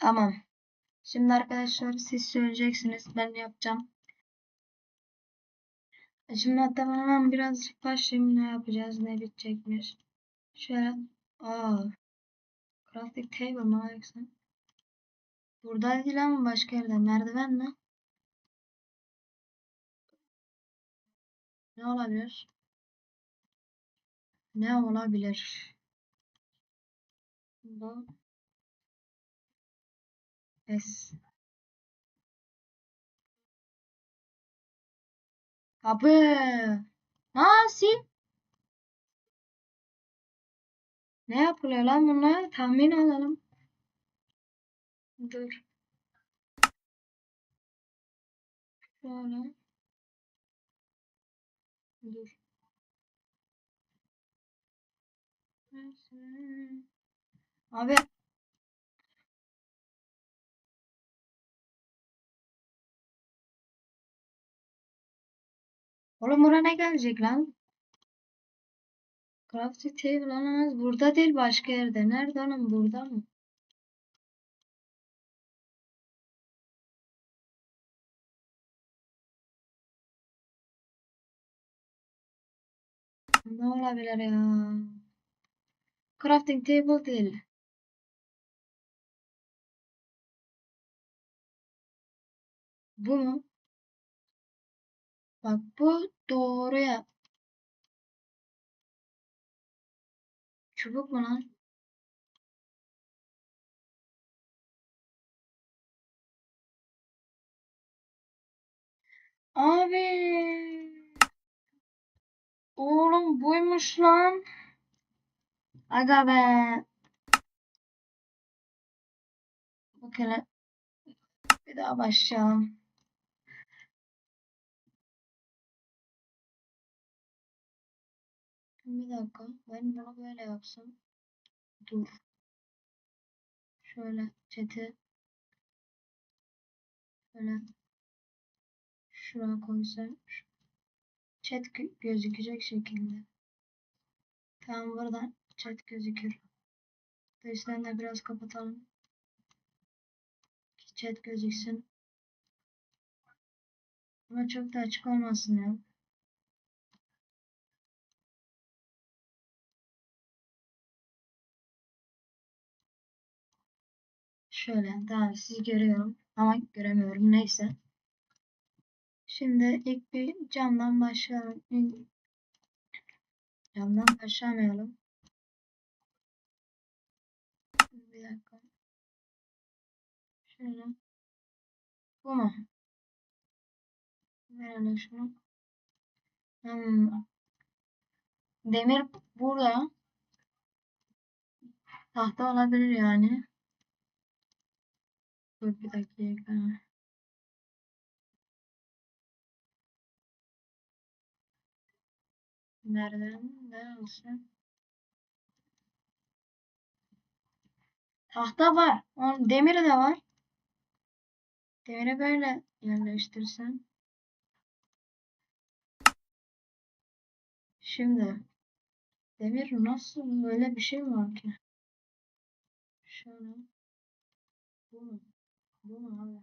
Tamam. Şimdi arkadaşlar siz söyleyeceksiniz. Ben yapacağım. Şimdi hatta birazcık başlayayım. Ne yapacağız? Ne bitecekmiş. Şöyle. Aa. Crafting table mı yoksa? Burada değil ama başka yerde. Merdiven mi? Ne olabilir? Ne olabilir? Bu. Es. Kapı. Nasıl? Ne yapılıyor lan bunlar? Tahmin alalım. Dur. Şöyle. Dur. Abi. Oğlum buraya ne gelecek lan? Crafting table olamaz. Burada değil başka yerde. Nerede oğlum? Burada mı? Ne olabilir ya? Crafting table değil. Bu mu? Bak bu doğru ya. Çubuk mu lan? Abi. Oğlum buymuş lan. Aga be. Bu kere bir daha başlayalım. Bir dakika. Ben bunu böyle yapsam. Dur. Şöyle chat'i şöyle şuraya koysam. Chat gö- gözükecek şekilde. Tamam buradan chat gözükür. Üstten de biraz kapatalım. Ki chat gözüksün. Ama çok da açık olmasın ya. Şöyle daha sizi görüyorum ama göremiyorum neyse. Şimdi ilk bir camdan başlayalım. Camdan başlamayalım. Bir dakika. Şöyle. Bu mu? Verelim şunu. Hmm. Demir burada. Tahta olabilir yani. Dur bir dakika. Nereden? Neresi? Tahta var. Onun demiri de var. Demiri böyle yerleştirsen. Şimdi demir nasıl böyle bir şey mi var ki? Şöyle. Bu mu? Bu mu abi?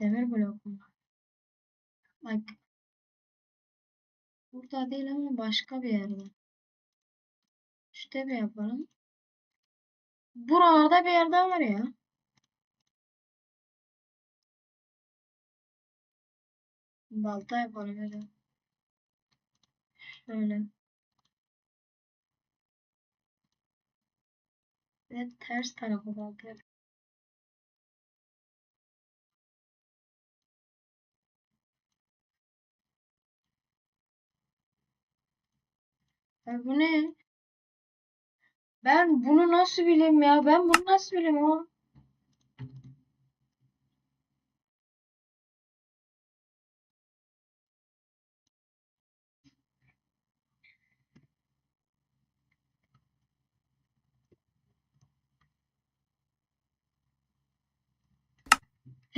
Demir blok mu? Bak. Burada değil ama başka bir yerde. Şurada bir yapalım. Buralarda bir yerde var ya. Balta yapalım hadi. Şöyle. Ve ters tarafa balta yap. Ya bu ne? Ben bunu nasıl bileyim ya? Ben bunu nasıl bileyim o?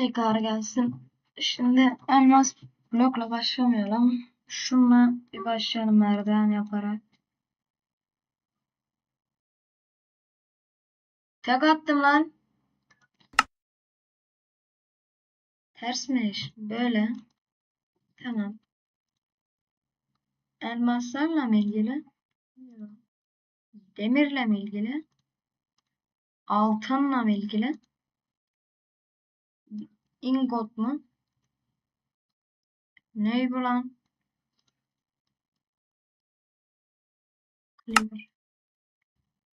Tekrar gelsin. Şimdi elmas blokla başlamayalım. Şununla bir başlayalım merdiven yaparak. Tek attım lan. Ters mi iş? Böyle. Tamam. Elmaslarla mı ilgili? Demirle mi ilgili? Altınla mı ilgili? Ingot mu? Ney bu lan?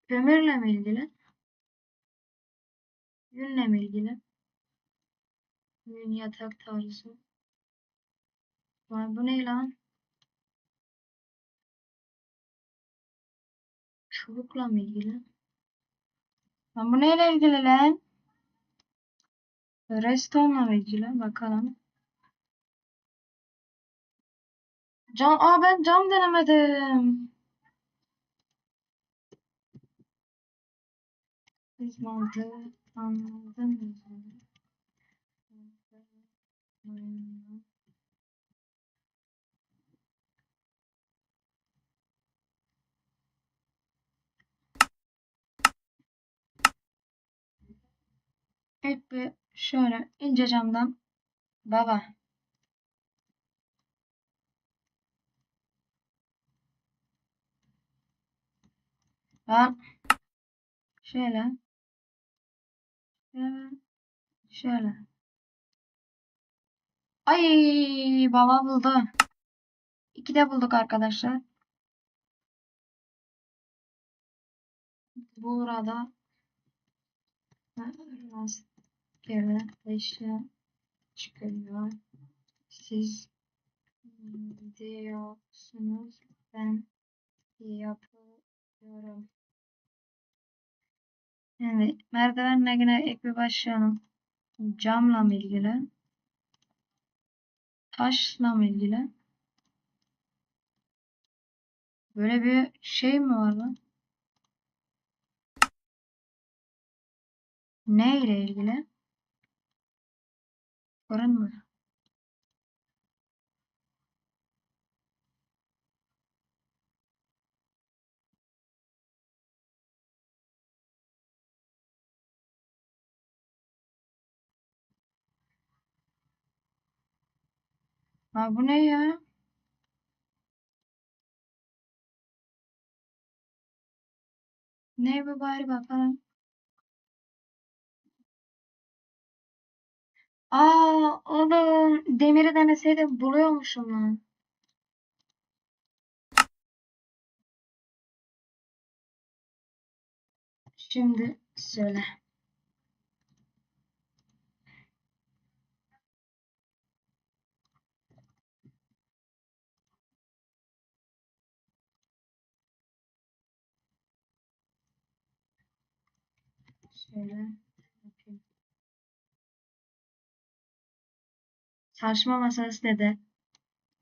Kömürle mi ilgili? Yünle mi ilgili? Yün yatak tarzı. Vay bu ne lan? Çubukla mı ilgili? Lan bu neyle ilgili lan? Redstone'la mı ilgili? Bakalım. Cam, aa ben cam denemedim. Biz mantığı? Evet bir şöyle ince camdan baba. Ben şöyle. Şöyle. Ay baba buldu. İki de bulduk arkadaşlar. Burada rastgele eşya çıkıyor siz diyorsunuz ben yapıyorum. Yani merdivenle yine ilk bir başlayalım. Camla mı ilgili? Taşla mı ilgili? Böyle bir şey mi var lan? Ne ile ilgili? Mı? Ha bu ne ya? Ne bu bari bakalım. Aa oğlum demiri deneseydim buluyormuşum lan. Şimdi söyle. Şöyle Çalışma masası dedi.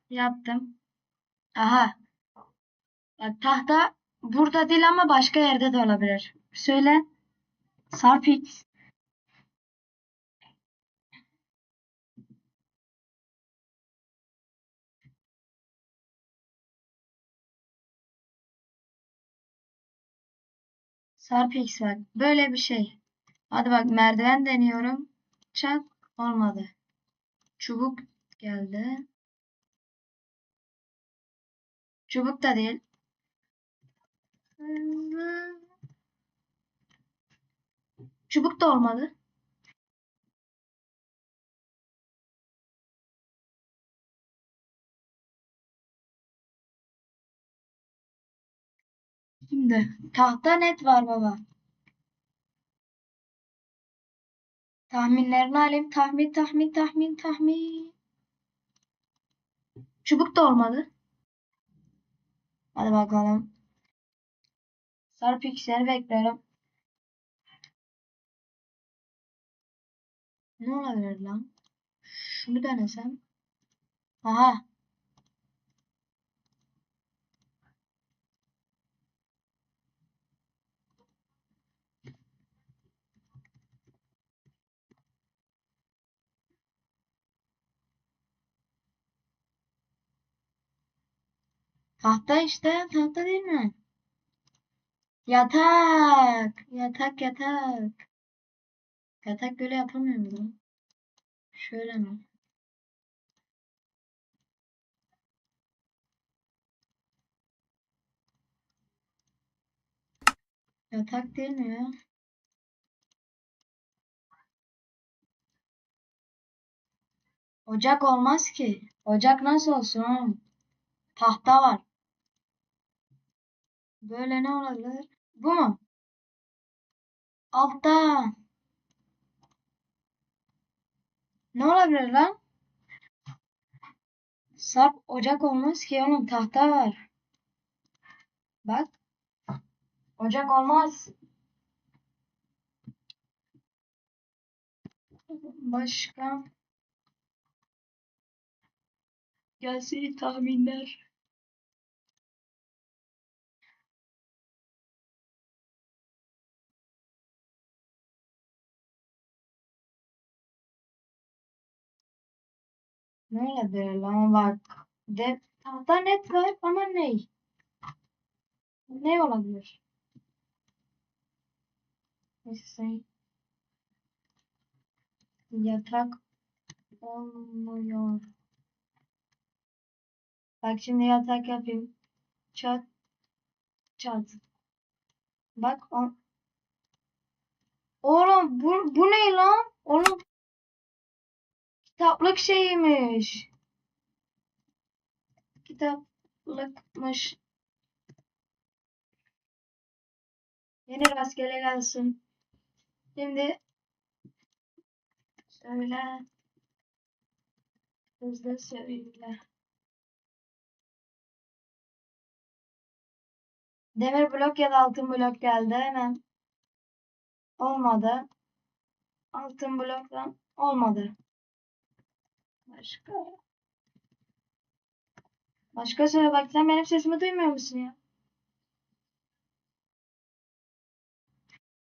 Yaptım. Aha. Bak tahta burada değil ama başka yerde de olabilir. Söyle. Sarpix. Sarpix bak. Böyle bir şey. Hadi bak merdiven deniyorum. Çak olmadı. Çubuk geldi. Çubuk da değil. Çubuk da olmadı. Şimdi tahta net var baba. Tahminlerini alayım. Tahmin, tahmin, tahmin, tahmin. Çubuk da olmadı. Hadi bakalım. Sarı piksel bekliyorum. Ne olabilir lan? Şunu denesem. Aha. Tahta işte. Tahta değil mi? Yatak. Yatak yatak. Yatak böyle yapılmıyor mu? Şöyle mi? Yatak değil mi ya? Ocak olmaz ki. Ocak nasıl olsun? Tahta var. Böyle ne olabilir? Bu mu? Altta. Ne olabilir lan? Sarp ocak olmaz ki oğlum tahta var. Bak. Ocak olmaz. Başka? Gelsin tahminler. Ne olabilir lan bak. De, tahta net var ama ne? Ne olabilir? Neyse. Yatak olmuyor. Bak şimdi yatak yapayım. Çat. Çat. Bak o. Oğlum bu, bu ne lan? Oğlum. Kitaplık şeymiş. Kitaplıkmış. Yeni rastgele gelsin. Şimdi söyle. Hızlı söyle. Demir blok ya da altın blok geldi hemen. Olmadı. Altın bloktan olmadı. Başka. Başka söyle bak sen benim sesimi duymuyor musun ya?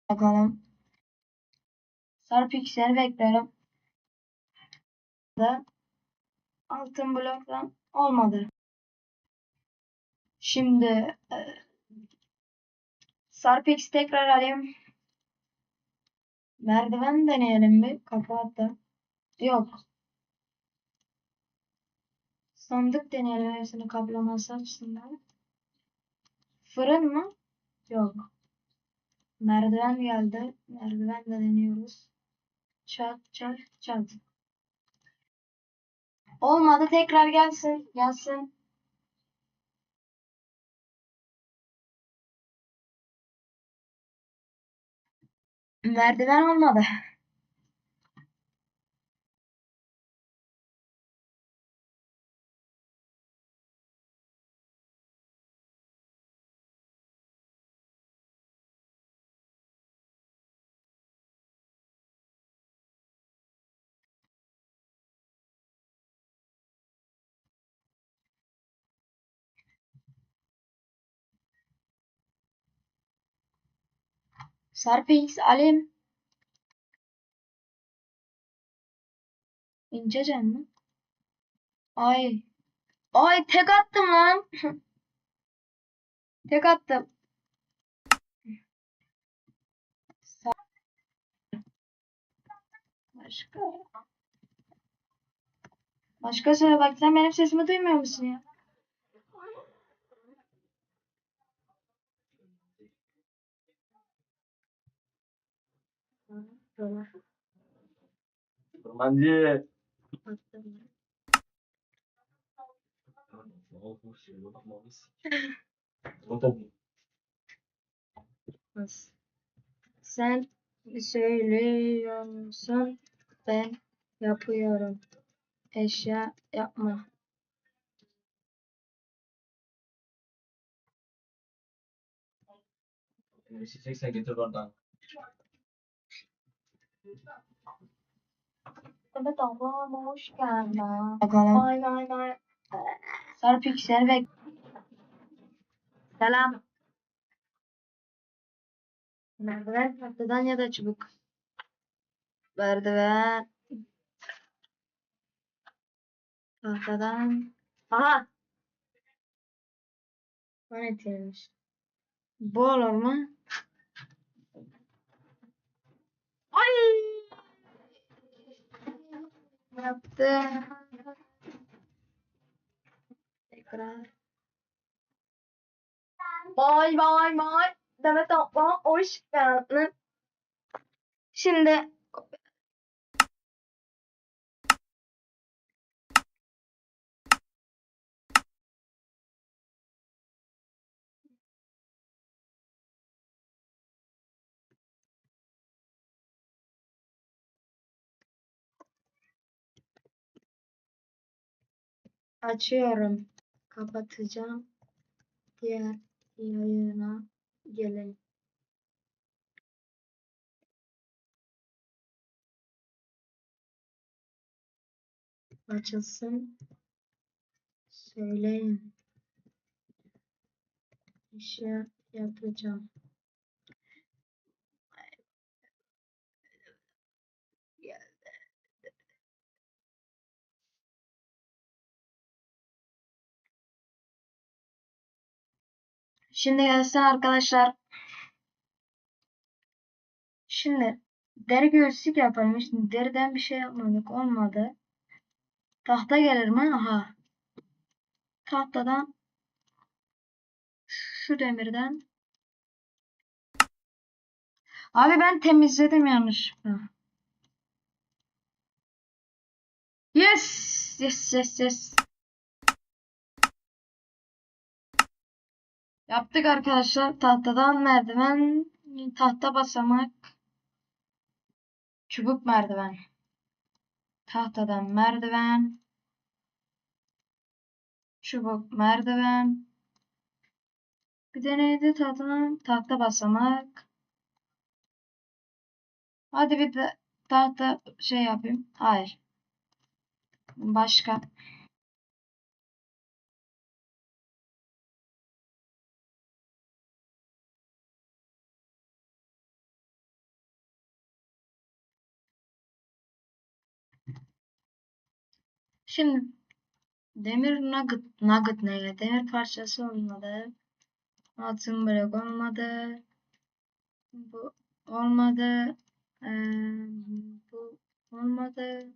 Bakalım. Sarı piksel bekliyorum. Da altın bloktan olmadı. Şimdi e, tekrar alayım. Merdiven deneyelim bir. Kapı hatta. Yok. Sandık deneyelim hepsini kaplaması açısından. Fırın mı? Yok. Merdiven geldi. Merdiven de deniyoruz. Çat çat çat. Olmadı tekrar gelsin. Gelsin. Merdiven olmadı. Sarpix alayım. İncecen mi? Ay. Ay tek attım lan. tek attım. Başka. Başka söyle bak sen benim sesimi duymuyor musun ya? Ormancı. Sen söylüyorsun ben yapıyorum. Eşya yapma. İçeceksen getir oradan. Evet ablam hoş geldin. Bakalım. Vay vay vay. Sarı piksel ve Selam. Merdiven tahtadan ya da çubuk. Merdiven. Tahtadan. Aha. Bana yemiş. Bu olur mu? Ay! Yaptı. Tekrar. Bay bay bay. Demet abla hoş geldin. Şimdi açıyorum. Kapatacağım. Diğer yayına gelin. Açılsın. Söyleyin. Bir yapacağım. Şimdi gelsin arkadaşlar. Şimdi deri göğüslük yapalım. Şimdi deriden bir şey yapmadık. Olmadı. Tahta gelir mi? Aha. Tahtadan şu demirden Abi ben temizledim yanlışlıkla. Yes! Yes, yes, yes. Yaptık arkadaşlar. Tahtadan merdiven, tahta basamak, çubuk merdiven. Tahtadan merdiven, çubuk merdiven. Bir de neydi tahtadan? Tahta basamak. Hadi bir de tahta şey yapayım. Hayır. Başka. Şimdi demir nugget, nugget ne? Demir parçası olmadı. Altın blok olmadı. Bu olmadı. Ee, bu olmadı.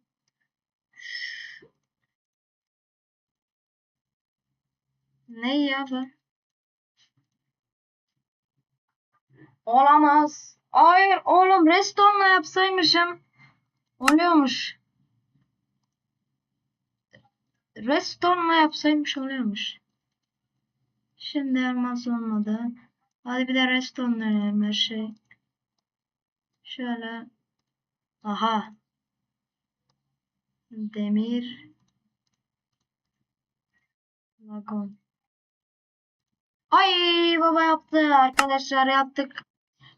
Ne ya bu? Olamaz. Hayır oğlum restonla yapsaymışım. Oluyormuş. Restonla yapsaymış oluyormuş. Şimdi elmas olmadı. Hadi bir de deneyelim her şey. Şöyle. Aha. Demir. Vagon. Ay baba yaptı arkadaşlar yaptık.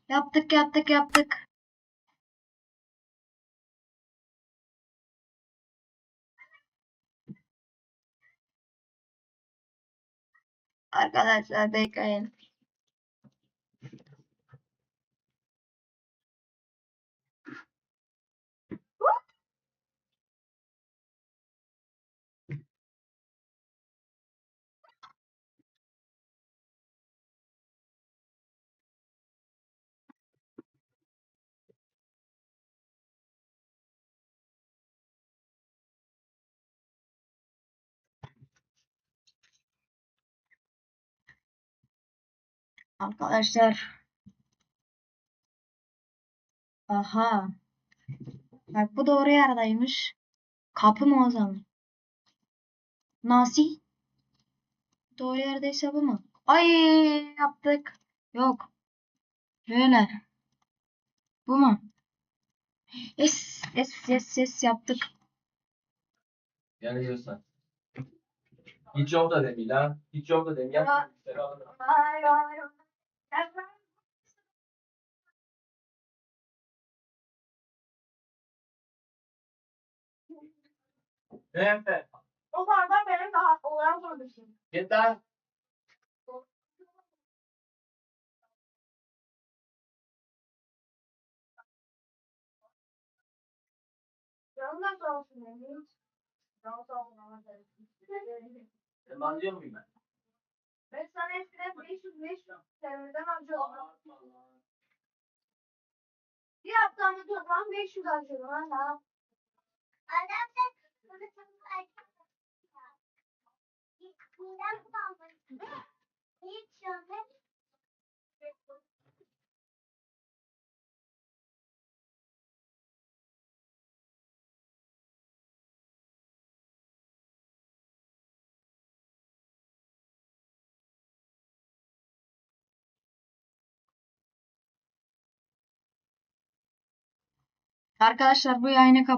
Yaptık yaptık yaptık. Arkadaşlar bekleyin. Arkadaşlar. Aha. Bak bu doğru yerdeymiş. Kapı mı o zaman? Nasıl? Doğru yerdeyse bu mu? Ay yaptık. Yok. Böyle. Bu mu? Yes, yes, yes, yes yaptık. Yani diyorsan. Hiç yok da demir lan. Hiç yok da. Ay, ay, ay. Evet. O bardak benim daha kardeşim. Git lan. Yanında da olsun benim. Yanında olsun Ben anlıyor muyum ben? Ben sana eskiden 500 500 TL'den harcıyordum. Bir haftamda toplam 500 harcıyordum hala. Adam da bunu Neden kullanmadın? Hiç şöyle. Arkadaşlar bu yayını